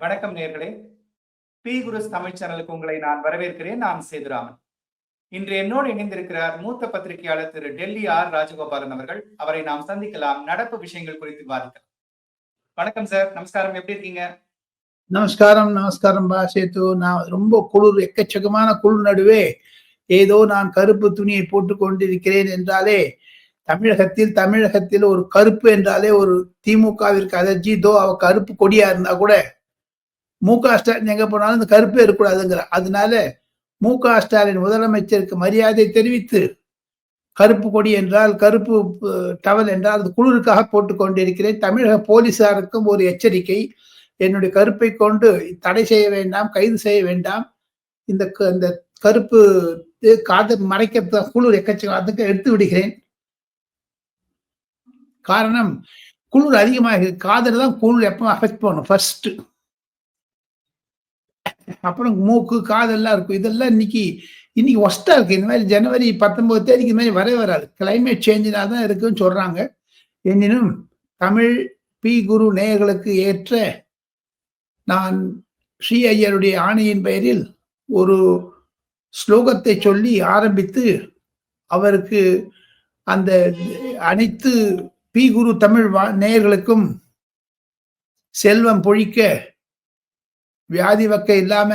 வணக்கம் நேர்களே. பி குருஸ் தமிழ் சேனலுக்கு உங்களை நான் வரவேற்கிறேன். நான் சேதுராமன். இன்று என்னோடு இணைந்திருக்கிறார் மூத்த பத்திரிகையாளர் திரு டெல்லி ஆர் ராஜகோபாலன் அவர்கள். அவரை நாம் சந்திக்கலாம். நடப்பு விஷயங்கள் குறித்து விவாதிக்கலாம். வணக்கம் சார். நமஸ்காரம். எப்படி இருக்கீங்க? நமஸ்காரம். நமஸ்காரம் பா சேத்து நான் ரொம்ப குளிர் எக்கச்சக்கமான குளிர் நடுவே ஏதோ நான் கருப்பு துணியை போட்டு கொண்டிருக்கிறேன் என்றாலே தமிழகத்தில் தமிழகத்தில் ஒரு கருப்பு என்றாலே ஒரு திமுகவிற்கு அலர்ஜி தோ அவ கருப்பு கொடியா இருந்தா கூட மு க ஸ்டாலின் எங்க போனாலும் இந்த கருப்பே இருக்கக்கூடாதுங்கிற. அதனால மு க ஸ்டாலின் முதலமைச்சருக்கு மரியாதை தெரிவித்து கருப்பு கொடி என்றால் கருப்பு டவல் என்றால் அது குளிருக்காக போட்டு கொண்டிருக்கிறேன். தமிழக போலீசாருக்கும் ஒரு எச்சரிக்கை. என்னுடைய கருப்பை கொண்டு தடை செய்ய வேண்டாம் கைது செய்ய வேண்டாம். இந்த க- இந்த கருப்பு இது காது மறைக்க குளிர் எக்கச்சக்கம் அதுக்கு எடுத்து விடுகிறேன். காரணம் குளிர் அதிகமாக இருக்கு. காதுல தான் குளிர் எப்பவும் அஃபெக்ட் பண்ணும். ஃபர்ஸ்ட் அப்புறம் மூக்கு காதெல்லாம் இருக்கும். இதெல்லாம் இன்னைக்கு இன்னைக்கு ஒஸ்டா இருக்கு. இந்த மாதிரி ஜனவரி பத்தொன்பது தேதிக்கு இந்த மாதிரி வரவே வராது. கிளைமேட் சேஞ்சினால தான் இருக்குன்னு சொல்றாங்க. எனினும் தமிழ் பி குரு நேயர்களுக்கு ஏற்ற நான் ஸ்ரீ ஐயருடைய ஆணையின் பெயரில் ஒரு ஸ்லோகத்தை சொல்லி ஆரம்பித்து அவருக்கு அந்த அனைத்து பி குரு தமிழ் வா- நேயர்களுக்கும் செல்வம் பொழிக்க வியாதி வக்க இல்லாம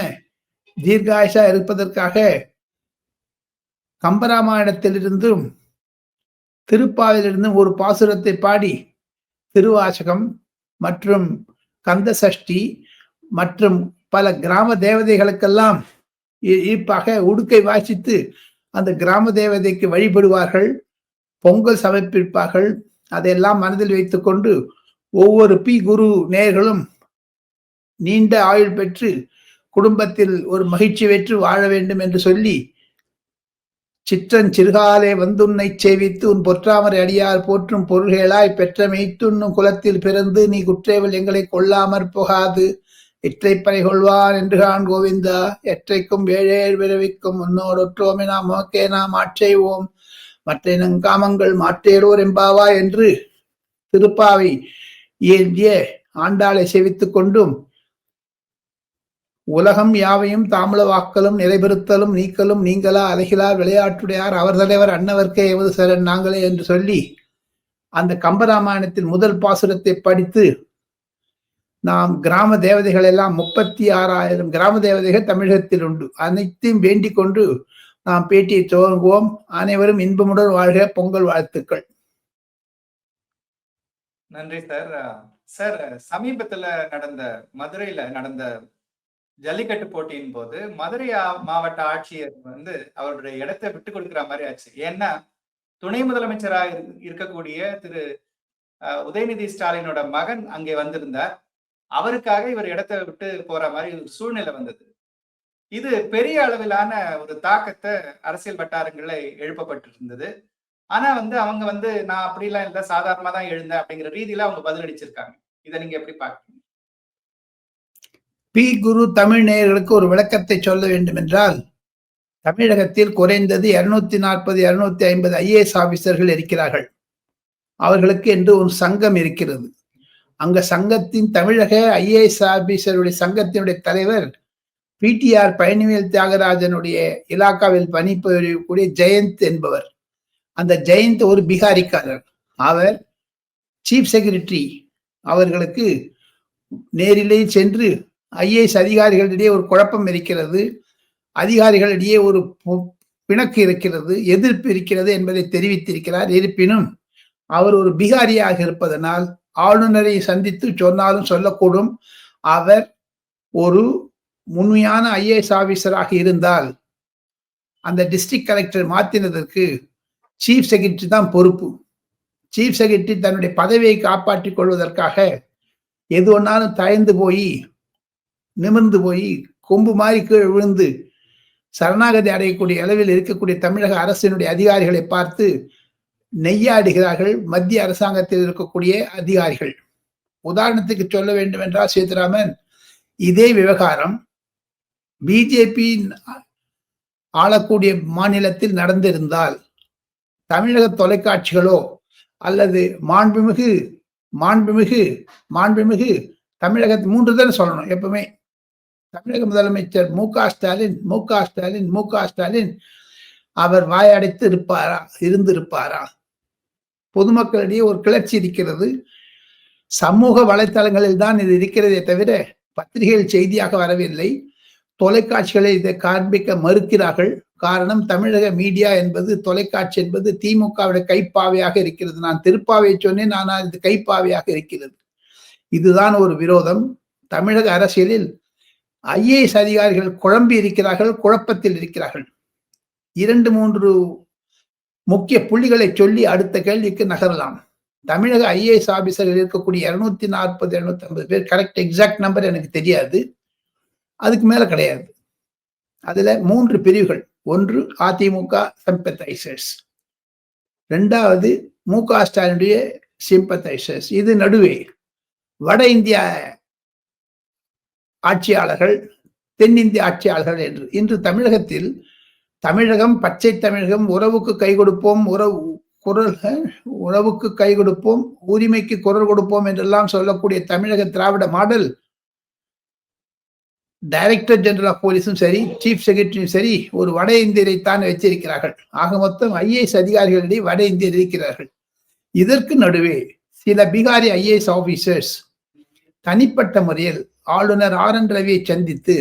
தீர்காயுஷா இருப்பதற்காக கம்பராமாயணத்திலிருந்தும் திருப்பாவிலிருந்தும் ஒரு பாசுரத்தை பாடி திருவாசகம் மற்றும் கந்த சஷ்டி மற்றும் பல கிராம தேவதைகளுக்கெல்லாம் ஈப்பாக ஈர்ப்பாக உடுக்கை வாசித்து அந்த கிராம தேவதைக்கு வழிபடுவார்கள் பொங்கல் சமர்ப்பிப்பார்கள் அதையெல்லாம் மனதில் வைத்துக்கொண்டு ஒவ்வொரு பி குரு நேயர்களும் நீண்ட ஆயுள் பெற்று குடும்பத்தில் ஒரு மகிழ்ச்சி பெற்று வாழ வேண்டும் என்று சொல்லி சிற்றன் சிறுகாலே வந்துன்னை சேவித்து உன் பொற்றாமரை அடியார் போற்றும் பொருள்களாய் பெற்ற மெய்த்துண்ணும் குலத்தில் பிறந்து நீ குற்றேவல் எங்களை கொல்லாமற் போகாது. இற்றைப்பறை கொள்வான் என்று கான் கோவிந்தா எற்றைக்கும் ஏழேழ் பிறவிக்கும் உன்னோடொற்றோமே நாம் ஓகே நாம் ஆட்செய்வோம் மற்ற நங்காமங்கள் மாற்றேரோர் எம்பாவா என்று திருப்பாவை ஏந்திய ஆண்டாளை சேவித்துக் கொண்டும் உலகம் யாவையும் தாமல வாக்கலும் நிறைபெறுத்தலும் நீக்கலும் நீங்களா அழகிலா விளையாட்டுடையார் அவர் தலைவர் அன்னவர்க்கே எவது சரண் நாங்களே என்று சொல்லி அந்த கம்பராமாயணத்தின் முதல் பாசுரத்தை படித்து நாம் கிராம தேவதைகள் எல்லாம் முப்பத்தி ஆறாயிரம் கிராம தேவதைகள் தமிழகத்தில் உண்டு. அனைத்தையும் வேண்டிக் கொண்டு நாம் பேட்டியை துவங்குவோம். அனைவரும் இன்பமுடன் வாழ்க பொங்கல் வாழ்த்துக்கள். நன்றி சார். சார் சமீபத்துல நடந்த மதுரையில நடந்த ஜல்லிக்கட்டு போட்டியின் போது மதுரை மாவட்ட ஆட்சியர் வந்து அவருடைய இடத்தை விட்டு கொடுக்கிற மாதிரி ஆச்சு. ஏன்னா துணை முதலமைச்சராக இருக்கக்கூடிய திரு உதயநிதி ஸ்டாலினோட மகன் அங்கே வந்திருந்தார். அவருக்காக இவர் இடத்தை விட்டு போற மாதிரி ஒரு சூழ்நிலை வந்தது. இது பெரிய அளவிலான ஒரு தாக்கத்தை அரசியல் வட்டாரங்களில் எழுப்பப்பட்டிருந்தது. ஆனா வந்து அவங்க வந்து நான் அப்படிலாம் இல்லை சாதாரணமா தான் எழுந்தேன் அப்படிங்கிற ரீதியில அவங்க பதிலடிச்சிருக்காங்க. இதை நீங்க எப்படி பாக்குறீங்க? பி குரு தமிழ் நேயர்களுக்கு ஒரு விளக்கத்தை சொல்ல வேண்டும் என்றால் தமிழகத்தில் குறைந்தது இருநூத்தி நாற்பது இருநூத்தி ஐம்பது ஐஏஎஸ் ஆபீசர்கள் இருக்கிறார்கள். அவர்களுக்கு என்று ஒரு சங்கம் இருக்கிறது. அங்க சங்கத்தின் தமிழக ஐஏஎஸ் ஆபீசருடைய சங்கத்தினுடைய தலைவர் பிடிஆர் பழனிவேல் தியாகராஜனுடைய இலாக்காவில் பணிபுரியக்கூடிய ஜெயந்த் என்பவர். அந்த ஜெயந்த் ஒரு பீகாரிக்காரர். அவர் சீஃப் செக்ரட்டரி. அவர்களுக்கு நேரிலே சென்று ஐஏஎஸ் அதிகாரிகளிடையே ஒரு குழப்பம் இருக்கிறது. அதிகாரிகளிடையே ஒரு பிணக்கு இருக்கிறது. எதிர்ப்பு இருக்கிறது என்பதை தெரிவித்திருக்கிறார். இருப்பினும் அவர் ஒரு பிகாரியாக இருப்பதனால் ஆளுநரை சந்தித்து சொன்னாலும் சொல்லக்கூடும். அவர் ஒரு உண்மையான ஐஏஎஸ் ஆபீசராக இருந்தால் அந்த டிஸ்ட்ரிக்ட் கலெக்டர் மாற்றினதற்கு சீஃப் செக்ரட்டரி தான் பொறுப்பு. சீஃப் செக்ரட்டரி தன்னுடைய பதவியை காப்பாற்றிக் கொள்வதற்காக எது ஒன்றாலும் தயந்து போய் நிமிர்ந்து போய் கொம்பு மாதிரி கீழே விழுந்து சரணாகதி அடையக்கூடிய அளவில் இருக்கக்கூடிய தமிழக அரசினுடைய அதிகாரிகளை பார்த்து நெய்யாடுகிறார்கள் மத்திய அரசாங்கத்தில் இருக்கக்கூடிய அதிகாரிகள். உதாரணத்துக்கு சொல்ல வேண்டும் என்றால் சேதுராமன் இதே விவகாரம் பிஜேபி ஆளக்கூடிய மாநிலத்தில் நடந்திருந்தால் தமிழக தொலைக்காட்சிகளோ அல்லது மாண்புமிகு மாண்புமிகு மாண்புமிகு தமிழகத்து மூன்று தானே சொல்லணும் எப்பவுமே. தமிழக முதலமைச்சர் மு க ஸ்டாலின் மு க ஸ்டாலின் மு க ஸ்டாலின் அவர் வாயடைத்து இருப்பாரா இருந்திருப்பாரா? பொதுமக்களிடையே ஒரு கிளர்ச்சி இருக்கிறது. சமூக வலைத்தளங்களில் தான் இது இருக்கிறதே தவிர பத்திரிகைகள் செய்தியாக வரவில்லை. தொலைக்காட்சிகளை இதை காண்பிக்க மறுக்கிறார்கள். காரணம் தமிழக மீடியா என்பது தொலைக்காட்சி என்பது திமுகவுடைய கைப்பாவையாக இருக்கிறது. நான் திருப்பாவை சொன்னேன் ஆனால் இது கைப்பாவையாக இருக்கிறது. இதுதான் ஒரு விரோதம். தமிழக அரசியலில் ஐஏஎஸ் அதிகாரிகள் குழம்பி இருக்கிறார்கள் குழப்பத்தில் இருக்கிறார்கள். இரண்டு மூன்று முக்கிய புள்ளிகளை சொல்லி அடுத்த கேள்விக்கு நகரலாம். தமிழக ஐஏஎஸ் ஆபீசர்கள் இருக்கக்கூடிய இருநூத்தி நாற்பது இருநூத்தி ஐம்பது பேர் கரெக்ட் எக்ஸாக்ட் நம்பர் எனக்கு தெரியாது. அதுக்கு மேல கிடையாது. அதுல மூன்று பிரிவுகள். ஒன்று அதிமுக சிம்பத்தைசர்ஸ் ரெண்டாவது மு க ஸ்டாலினுடைய சிம்பத்தைசர்ஸ் இது நடுவே. வட இந்தியா ஆட்சியாளர்கள் தென்னிந்திய ஆட்சியாளர்கள் என்று. இன்று தமிழகத்தில் தமிழகம் பச்சை தமிழகம் உறவுக்கு கை கொடுப்போம் உறவு குரல் உறவுக்கு கை கொடுப்போம் உரிமைக்கு குரல் கொடுப்போம் என்றெல்லாம் சொல்லக்கூடிய தமிழக Dravida model director general of போலீஸும் சரி சீஃப் செக்ரட்டரியும் சரி ஒரு வட இந்தியரைத்தான் வச்சிருக்கிறார்கள். ஆக மொத்தம் ஐஏஎஸ் அதிகாரிகளிடையே வட இந்தியர் இருக்கிறார்கள். இதற்கு நடுவே சில பீகாரி ஐஏஎஸ் ஆபீசர்ஸ் தனிப்பட்ட முறையில் ஆளுநர் ஆர் என் ரவியை சந்தித்து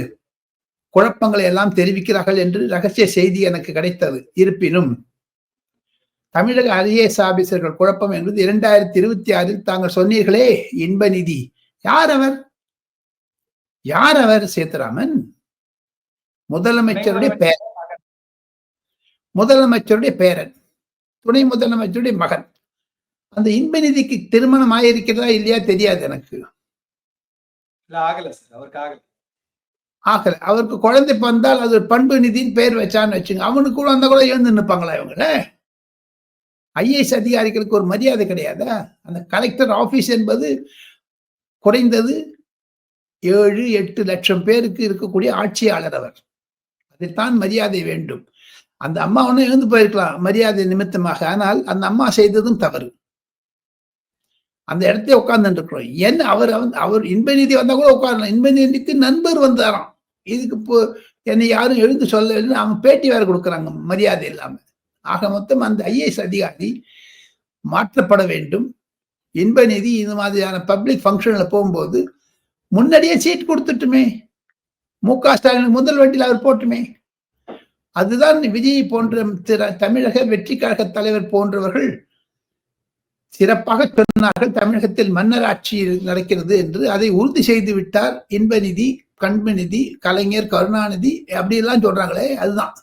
குழப்பங்களை எல்லாம் தெரிவிக்கிறார்கள் என்று ரகசிய செய்தி எனக்கு கிடைத்தது. இருப்பினும் தமிழக ஐஏஎஸ் ஆபீசர்கள் குழப்பம் என்பது இரண்டாயிரத்தி இருபத்தி ஆறில் தாங்கள் சொன்னீர்களே இன்ப நிதி. யார் அவர்? யார் அவர்? சேத்துராமன். முதலமைச்சருடைய பேரன். முதலமைச்சருடைய பேரன். துணை முதலமைச்சருடைய மகன். அந்த இன்ப நிதிக்கு திருமணம் ஆயிருக்கிறதா இல்லையா தெரியாது எனக்கு. இல்ல ஆகல சார் அவருக்கு ஆகல. ஆகல. அவருக்கு குழந்தை பிறந்தால் அது பண்பு நிதின்னு பேர் வச்சான்னு வச்சுங்க. அவனுக்கு கூட வந்தா கூட எழுந்து நிற்பாங்களா இவங்கள? ஐஏஎஸ் அதிகாரிகளுக்கு ஒரு மரியாதை கிடையாதா? அந்த கலெக்டர் ஆபீஸ் என்பது குறைந்தது ஏழு எட்டு லட்சம் பேருக்கு இருக்கக்கூடிய ஆட்சியாளர் அவர். அதைத்தான் மரியாதை வேண்டும். அந்த அம்மா ஒன்றும் எழுந்து போயிருக்கலாம் மரியாதை நிமித்தமாக. ஆனால் அந்த அம்மா செய்ததும் தவறு. அந்த இடத்துல உட்கார்ந்து இருக்கிறோம் என்ன அவர் வந்து அவர் இன்ப நிதி வந்தால் கூட உட்காரலாம் இன்ப நிதிக்கு நண்பர் வந்தாராம். இதுக்கு இப்போ என்னை யாரும் எழுந்து சொல்ல அவங்க பேட்டி வேற கொடுக்குறாங்க மரியாதை இல்லாமல் ஆக மொத்தம் அந்த ஐஏஎஸ் அதிகாரி மாற்றப்பட வேண்டும். இன்ப நிதி இது மாதிரியான பப்ளிக் ஃபங்க்ஷனில் போகும்போது முன்னாடியே சீட் கொடுத்துட்டுமே. மு க ஸ்டாலின் முதல் வண்டியில் அவர் போட்டுமே. அதுதான் விஜய் போன்ற தமிழக வெற்றி கழக தலைவர் போன்றவர்கள் சிறப்பாக சொன்னார்கள். தமிழகத்தில் மன்னர் ஆட்சி நடக்கிறது என்று அதை உறுதி செய்து விட்டார். இன்பநிதி கண்பநிதி கலைஞர் கருணாநிதி அப்படியெல்லாம் சொல்றாங்களே அதுதான்.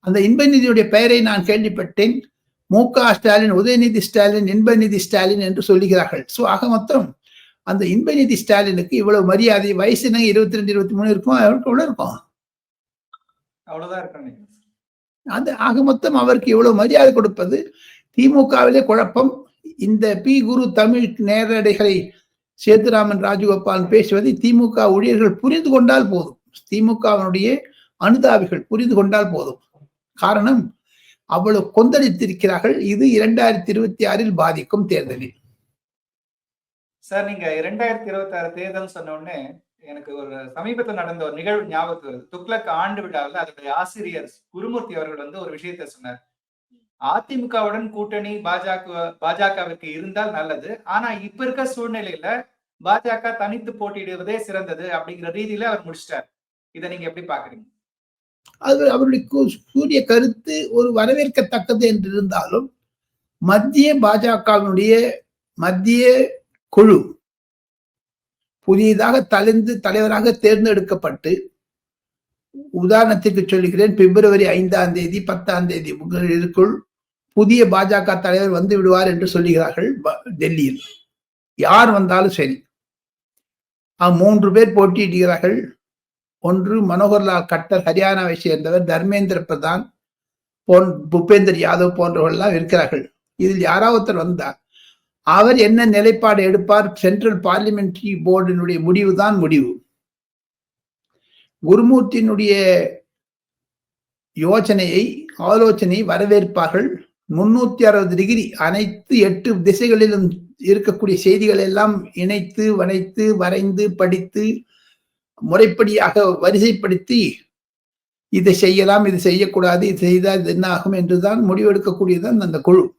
அந்த இன்பநிதியுடைய பெயரை நான் கேள்விப்பட்டேன். மு. க. ஸ்டாலின் உதயநிதி ஸ்டாலின் இன்பநிதி ஸ்டாலின் என்று சொல்லுகிறார்கள். சோ ஆக மொத்தம் அந்த இன்பநிதி ஸ்டாலினுக்கு இவ்வளவு மரியாதை வயசு என்ன இருபத்தி ரெண்டு இருபத்தி மூணு இருக்கும்? அவருக்கு எவ்வளவு இருக்கும்? அவ்வளவுதான் இருக்கணும் அந்த ஆக மொத்தம் அவருக்கு இவ்வளவு மரியாதை கொடுப்பது திமுகவிலே குழப்பம் இந்த பி குரு தமிழ் நேரடிகளை சேதுராமன் ராஜகோபால் பேசுவதை திமுக ஊழியர்கள் புரிந்து கொண்டால் போதும். திமுகவினுடைய அனுதாபிகள் புரிந்து கொண்டால் போதும். காரணம் அவ்வளவு கொந்தளித்திருக்கிறார்கள். இது இரண்டாயிரத்தி இருபத்தி ஆறில் பாதிக்கும் தேர்தலில். சார் நீங்க இரண்டாயிரத்தி இருபத்தி ஆறு தேர்தல் சொன்ன உடனே எனக்கு ஒரு சமீபத்தில் நடந்த ஒரு நிகழ்வு ஞாபகத்துக்கு வருது. துக்ளக் ஆண்டு விழாவில் அதனுடைய ஆசிரியர் குருமூர்த்தி அவர்கள் வந்து ஒரு விஷயத்தை சொன்னார். அதிமுகவுடன் கூட்டணி பாஜக பாஜகவிற்கு இருந்தால் நல்லது. ஆனா இப்ப இருக்க சூழ்நிலையில பாஜக தனித்து போட்டியிடுவதே சிறந்தது அப்படிங்கிற ரீதியில அவர் முடிச்சிட்டார். இதை நீங்க எப்படி பாக்குறீங்க அது அவருடைய கூ- கூறிய கருத்து ஒரு வரவேற்கத்தக்கது என்று இருந்தாலும் மத்திய பாஜகவினுடைய மத்திய குழு புதியதாக தலைந்து தலைவராக தேர்ந்தெடுக்கப்பட்டு உதாரணத்திற்கு சொல்லுகிறேன் பிப்ரவரி ஐந்தாம் தேதி பத்தாம் தேதி இதற்குள் புதிய பாஜக தலைவர் வந்து விடுவார் என்று சொல்லுகிறார்கள் டெல்லியில். யார் வந்தாலும் சரி. மூன்று பேர் போட்டியிடுகிறார்கள். ஒன்று மனோகர்லால் கட்டர் ஹரியானாவை சேர்ந்தவர் தர்மேந்திர பிரதான் போன் பூபேந்தர் யாதவ் போன்றவர்கள்லாம் இருக்கிறார்கள். இதில் யாராவது வந்தார் அவர் என்ன நிலைப்பாடு எடுப்பார்? சென்ட்ரல் பார்லிமெண்டரி போர்டினுடைய முடிவு தான் முடிவு. குருமூர்த்தியினுடைய யோசனையை ஆலோசனை வரவேற்பார்கள். முன்னூத்தி அறுபது டிகிரி அனைத்து எட்டு திசைகளிலும் இருக்கக்கூடிய செய்திகள் எல்லாம் இணைத்து வனைத்து வரைந்து படித்து முறைப்படியாக வரிசைப்படுத்தி இதை செய்யலாம் இது செய்யக்கூடாது இது செய்தால் இது என்ன ஆகும் என்றுதான் முடிவெடுக்கக்கூடியதான் அந்த குழு.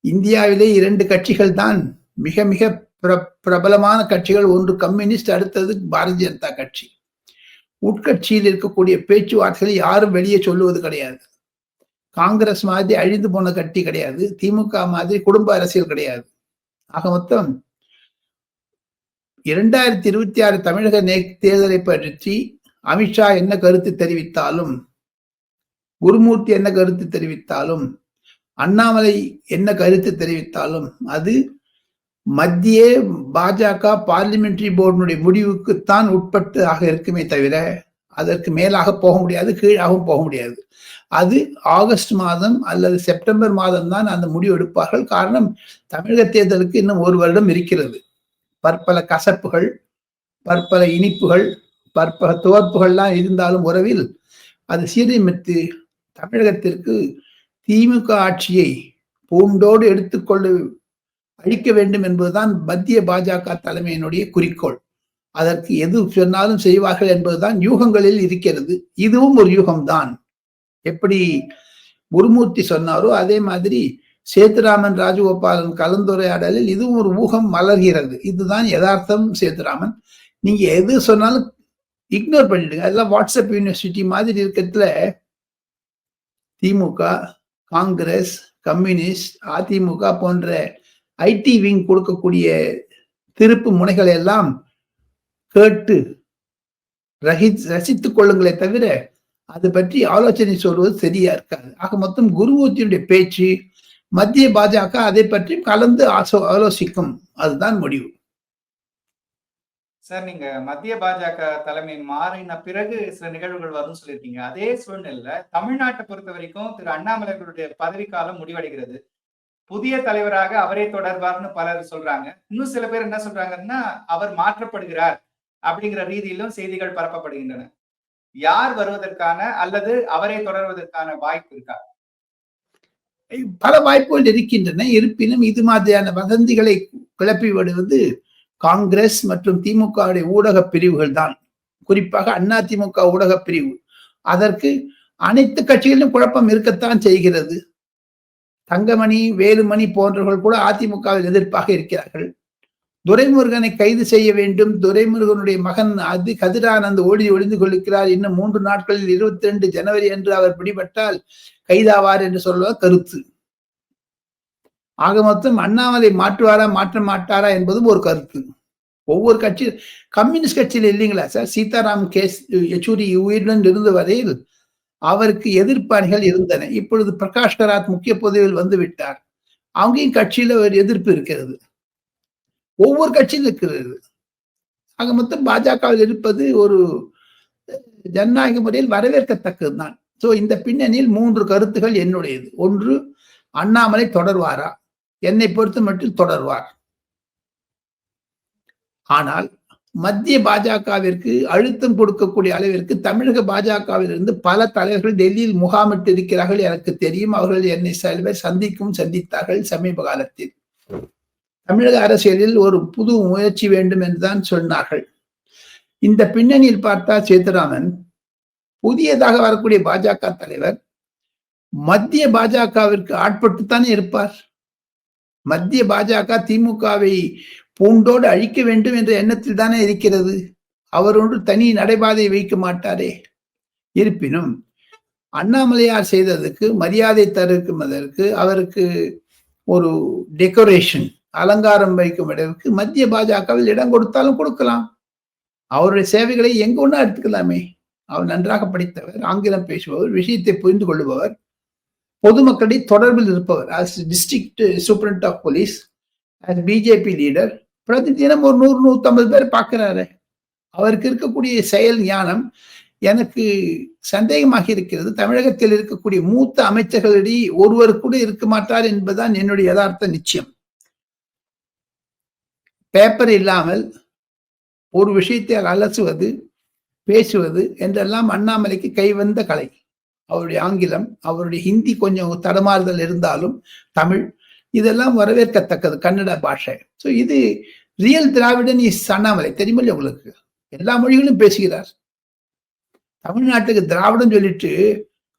இந்தியாவிலே இரண்டு கட்சிகள் தான் மிக மிக பிர- பிரபலமான கட்சிகள். ஒன்று கம்யூனிஸ்ட் அடுத்தது பாரதிய ஜனதா கட்சி. உட்கட்சியில் இருக்கக்கூடிய பேச்சுவார்த்தைகளை யாரும் வெளியே சொல்லுவது கிடையாது. காங்கிரஸ் மாதிரி அழிந்து போன கட்சி கிடையாது. திமுக மாதிரி குடும்ப அரசியல் கிடையாது. ஆக மொத்தம் இரண்டாயிரத்தி இருபத்தி ஆறு தமிழக நே- தேர்தலை பற்றி அமித்ஷா என்ன கருத்து தெரிவித்தாலும் குருமூர்த்தி என்ன கருத்து தெரிவித்தாலும் அண்ணாமலை என்ன கருத்து தெரிவித்தாலும் அது மத்திய பாஜக பார்லிமெண்டரி போர்டினுடைய முடிவுக்குத்தான் உட்பட்டு ஆக இருக்குமே தவிர அதற்கு மேலாக போக முடியாது கீழாகவும் போக முடியாது. அது ஆகஸ்ட் மாதம் அல்லது செப்டம்பர் மாதம் தான் அந்த முடிவு எடுப்பார்கள். காரணம் தமிழக தேர்தலுக்கு இன்னும் ஒரு வருடம் இருக்கிறது. பற்பல கசப்புகள் பற்பல இனிப்புகள் பற்பல துவர்ப்புகள்லாம் இருந்தாலும் உறவில் அது சீரமைத்து தமிழகத்திற்கு திமுக ஆட்சியை பூண்டோடு எடுத்துக்கொள்ள அழிக்க வேண்டும் என்பதுதான் மத்திய பாஜக தலைமையினுடைய குறிக்கோள். அதற்கு எது சொன்னாலும் செய்வார்கள் என்பதுதான் யூகங்களில் இருக்கிறது. இதுவும் ஒரு யூகம்தான். எப்படி குருமூர்த்தி சொன்னாரோ அதே மாதிரி சேத்துராமன் ராஜகோபாலன் கலந்துரையாடலில் இதுவும் ஒரு ஊகம் மலர்கிறது. இதுதான் யதார்த்தம் சேத்துராமன். நீங்க எது சொன்னாலும் இக்னோர் பண்ணிடுங்க. அதெல்லாம் வாட்ஸ்அப் யூனிவர்சிட்டி மாதிரி இருக்கிறதுல திமுக காங்கிரஸ் கம்யூனிஸ்ட் அதிமுக போன்ற ஐடி விங் கொடுக்கக்கூடிய திருப்பு முனைகளை எல்லாம் கேட்டு ரகி ரசித்துக் கொள்ளுங்களே தவிர அது பற்றி ஆலோசனை சொல்வது சரியா இருக்காது. ஆக மொத்தம் குருமூர்த்தியுடைய பேச்சு மத்திய பாஜக அதை பற்றி கலந்து ஆசோ ஆலோசிக்கும். அதுதான் முடிவு. சார் நீங்க மத்திய பாஜக தலைமை மாறின பிறகு சில நிகழ்வுகள் வரும்னு சொல்லியிருக்கீங்க. அதே சூழ்நிலையில தமிழ்நாட்டை பொறுத்த வரைக்கும் திரு அண்ணாமலைகளுடைய பதவிக்காலம் முடிவடைகிறது. புதிய தலைவராக அவரே தொடர்வார்னு பலர் சொல்றாங்க. இன்னும் சில பேர் என்ன சொல்றாங்கன்னா அவர் மாற்றப்படுகிறார். அப்படிங்கிற ரீதியிலும் செய்திகள் பரப்பப்படுகின்றன. யார் வருவதற்கான அல்லது அவரை தொடர்வதற்கான வாய்ப்பு இருக்கா? பல வாய்ப்புகள் இருக்கின்றன. இருப்பினும் இது மாதிரியான வதந்திகளை கிளப்பி விடுவது காங்கிரஸ் மற்றும் திமுக ஊடக பிரிவுகள் தான். குறிப்பாக அதிமுக ஊடக பிரிவு. அதற்கு அனைத்து கட்சிகளிலும் குழப்பம் இருக்கத்தான் செய்கிறது. தங்கமணி வேலுமணி போன்றவர்கள் கூட அதிமுகவில் எதிர்ப்பாக இருக்கிறார்கள். துரைமுருகனை கைது செய்ய வேண்டும். துரைமுருகனுடைய மகன் அது கதிரானந்த் ஓடி ஒளிந்து கொள்கிறார் இன்னும் மூன்று நாட்களில் இருபத்தி ரெண்டு ஜனவரி என்று அவர் பிடிபட்டால் கைதாவார் என்று சொல்வது கருத்து. ஆக மொத்தம் அண்ணாமலை மாற்றுவாரா மாற்ற மாட்டாரா என்பதும் ஒரு கருத்து. ஒவ்வொரு கட்சி கம்யூனிஸ்ட் கட்சியில் இல்லைங்களா சார்? சீதாராம் கேஸ் யெச்சூரி உயிருடன் இருந்த வரையில் அவருக்கு எதிர்ப்பு அணிகள் இருந்தன. இப்பொழுது பிரகாஷ் கராத் முக்கிய பதவியில் வந்து விட்டார். அவங்கையும் கட்சியில ஒரு எதிர்ப்பு இருக்கிறது. ஒவ்வொரு கட்சியும் இருக்கிறது. ஆக மொத்தம் பாஜகவில் இருப்பது ஒரு ஜனநாயக முறையில் வரவேற்கத்தக்கது தான் சோ இந்த பின்னணியில் மூன்று கருத்துகள் என்னுடையது. ஒன்று அண்ணாமலை தொடர்வாரா? என்னை பொறுத்த மட்டும் தொடர்வார். ஆனால் மத்திய பாஜகவிற்கு அழுத்தம் கொடுக்கக்கூடிய அளவிற்கு தமிழக பாஜகவிலிருந்து பல தலைவர்கள் டெல்லியில் முகாமிட்டு இருக்கிறார்கள் எனக்கு தெரியும் அவர்கள் என்னை சிலர் சந்திக்கும் சந்தித்தார்கள் சமீப காலத்தில். தமிழக அரசியலில் ஒரு புது முயற்சி வேண்டும் என்றுதான் சொன்னார்கள். இந்த பின்னணியில் பார்த்தா சேதுராமன் புதியதாக வரக்கூடிய பாஜக தலைவர் மத்திய பாஜகவிற்கு ஆட்பட்டுத்தானே இருப்பார். மத்திய பாஜக திமுகவை பூண்டோடு அழிக்க வேண்டும் என்ற எண்ணத்தில் தானே இருக்கிறது. அவர் ஒன்று தனி நடைபாதை வைக்க மாட்டாரே. இருப்பினும் அண்ணாமலையார் செய்ததுக்கு மரியாதை தருக்குவதற்கு அவருக்கு ஒரு டெக்கரேஷன் அலங்காரம் வைக்கும் இடத்துக்கு மத்திய பாஜகவில் இடம் கொடுத்தாலும் கொடுக்கலாம். அவருடைய சேவைகளை எங்க ஒன்றா எடுத்துக்கலாமே? அவர் நன்றாக படித்தவர் ஆங்கிலம் பேசுபவர் விஷயத்தை புரிந்து கொள்பவர் பொதுமக்களிடையே தொடர்பில் இருப்பவர். As district superintendent of police as BJP leader பிரதி தினம் ஒரு நூறு நூற்றம்பது பேர் பார்க்கிறாரு. அவருக்கு இருக்கக்கூடிய செயல் ஞானம் எனக்கு சந்தேகமாக இருக்கிறது. தமிழகத்தில் இருக்கக்கூடிய மூத்த அமைச்சர்களிடையே ஒருவர் கூட இருக்க மாட்டார் என்பதுதான் என்னுடைய யதார்த்த நிச்சயம். பேப்பர் இல்லாமல் ஒரு விஷயத்தை அலசுவது பேசுவது என்றெல்லாம் அண்ணாமலைக்கு கைவந்த கலை. அவருடைய ஆங்கிலம் அவருடைய ஹிந்தி கொஞ்சம் தடுமாறுதல் இருந்தாலும் தமிழ் இதெல்லாம் வரவேற்கத்தக்கது கன்னட பாஷை. ஸோ இது ரியல் திராவிடன் இஸ் அண்ணாமலை. தெரியுமில்ல உங்களுக்கு? எல்லா மொழிகளும் பேசுகிறார். தமிழ்நாட்டுக்கு திராவிடம் சொல்லிட்டு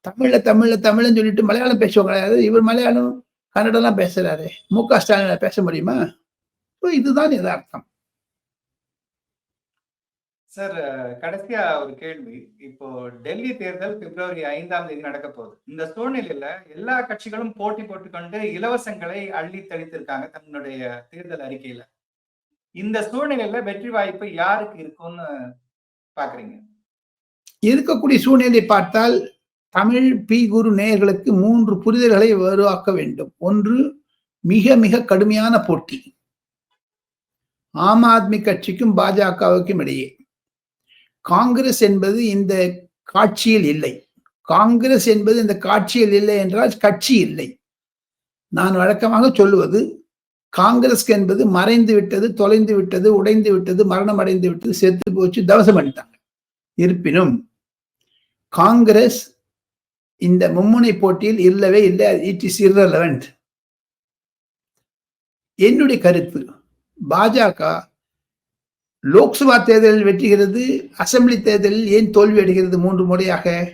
தமிழ்ல தமிழ்ல தமிழ்னு சொல்லிட்டு மலையாளம் பேசுவாங்க இவர் மலையாளம் கன்னடம்லாம் பேசுறாரு. மு க ஸ்டாலின் பேச முடியுமா? இதுதான் யதார்த்தம். சார் கடைசியா ஒரு கேள்வி. இப்போ டெல்லி தேர்தல் பிப்ரவரி ஐந்தாம் தேதி நடக்க போகுது. இந்த சூழ்நிலையில எல்லா கட்சிகளும் போட்டி போட்டுக்கொண்டு இலவசங்களை அள்ளி தெளித்திருக்காங்க தன்னுடைய தேர்தல் அறிக்கையில. இந்த சூழ்நிலையில வெற்றி வாய்ப்பு யாருக்கு இருக்கும்னு பாக்குறீங்க? இருக்கக்கூடிய சூழ்நிலை பார்த்தால் தமிழ் பி குரு நேயர்களுக்கு மூன்று புரிதல்களை உருவாக்க வேண்டும். ஒன்று மிக மிக கடுமையான போட்டி. ஆம் ஆத்மி கட்சிக்கும் பாஜகவுக்கும் இடையே. காங்கிரஸ் என்பது இந்த காட்சியில் இல்லை. காங்கிரஸ் என்பது இந்த காட்சியில் இல்லை என்றால் கட்சி இல்லை. நான் வழக்கமாக சொல்லுவது காங்கிரஸ் என்பது மறைந்து விட்டது தொலைந்து விட்டது உடைந்து விட்டது மரணம் அடைந்து விட்டது செத்து போச்சு தவசம் பண்ணிட்டாங்க. இருப்பினும் காங்கிரஸ் இந்த மும்முனை போட்டியில் இல்லவே இல்லை இட் இஸ் இரலவெண்ட் என்னுடைய கருத்து பாஜக லோக்சபா தேர்தலில் வெற்றிகிறது அசெம்பிளி தேர்தலில் ஏன் தோல்வி அடைகிறது மூன்று முறையாக?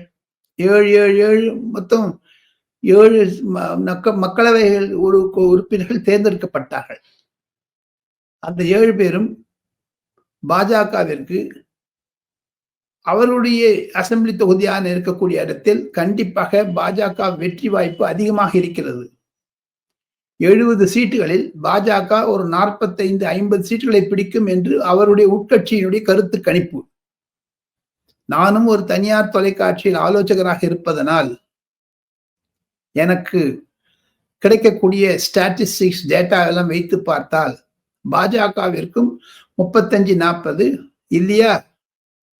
ஏழு ஏழு ஏழு மொத்தம் ஏழு ம- மக்களவைகள் ஒரு உறுப்பினர்கள் தேர்ந்தெடுக்கப்பட்டார்கள். அந்த ஏழு பேரும் பாஜகவிற்கு அவருடைய அசெம்பிளி தொகுதியான இருக்கக்கூடிய இடத்தில் கண்டிப்பாக பாஜக வெற்றி வாய்ப்பு அதிகமாக இருக்கிறது. எழுபது சீட்டுகளில் பாஜக ஒரு நாற்பத்தைந்து ஐம்பது சீட்டுகளை பிடிக்கும் என்று அவருடைய உட்கட்சியினுடைய கருத்து கணிப்பு. நானும் ஒரு தனியார் தொலைக்காட்சியில் ஆலோசகராக இருப்பதனால் எனக்கு கிடைக்கக்கூடிய ஸ்டாட்டிஸ்டிக்ஸ் டேட்டா எல்லாம் வைத்து பார்த்தால் பாஜகவிற்கும் முப்பத்தஞ்சு நாற்பது இல்லையா?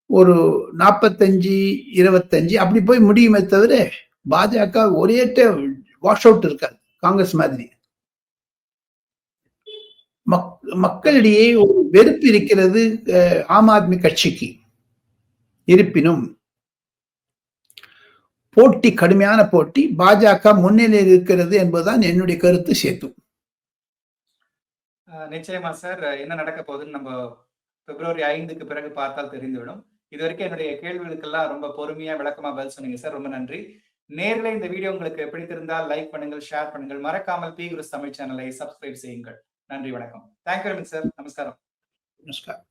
ஒரு நாற்பத்தஞ்சு இருபத்தஞ்சு அப்படி போய் முடியுமே தவிர பாஜக ஒரே வாஷ் அவுட் இருக்காது காங்கிரஸ் மாதிரி. மக்களிடையே ஒரு வெறுப்பு இருக்கிறது ஆம் ஆத்மி கட்சிக்கு. இருப்பினும் போட்டி கடுமையான போட்டி பாஜக முன்னிலையில் இருக்கிறது என்பதுதான் என்னுடைய கருத்து சேத்து. நிச்சயமா சார். என்ன நடக்க போகுதுன்னு நம்ம பிப்ரவரி ஐந்துக்கு பிறகு பார்த்தால் தெரிந்துவிடும். இது வரைக்கும் என்னுடைய கேள்விகளுக்கெல்லாம் ரொம்ப பொறுமையா விளக்கமா பதில் சொன்னீங்க சார். ரொம்ப நன்றி. நேரில் இந்த வீடியோ உங்களுக்கு பிடித்திருந்தால் லைக் பண்ணுங்கள் ஷேர் பண்ணுங்கள். மறக்காமல் பி குருஸ் தமிழ் சேனலை சப்ஸ்கிரைப் செய்யுங்கள். நன்றி வணக்கம். தேங்க்யூ சார் நமஸ்காரம். நமஸ்காரம்.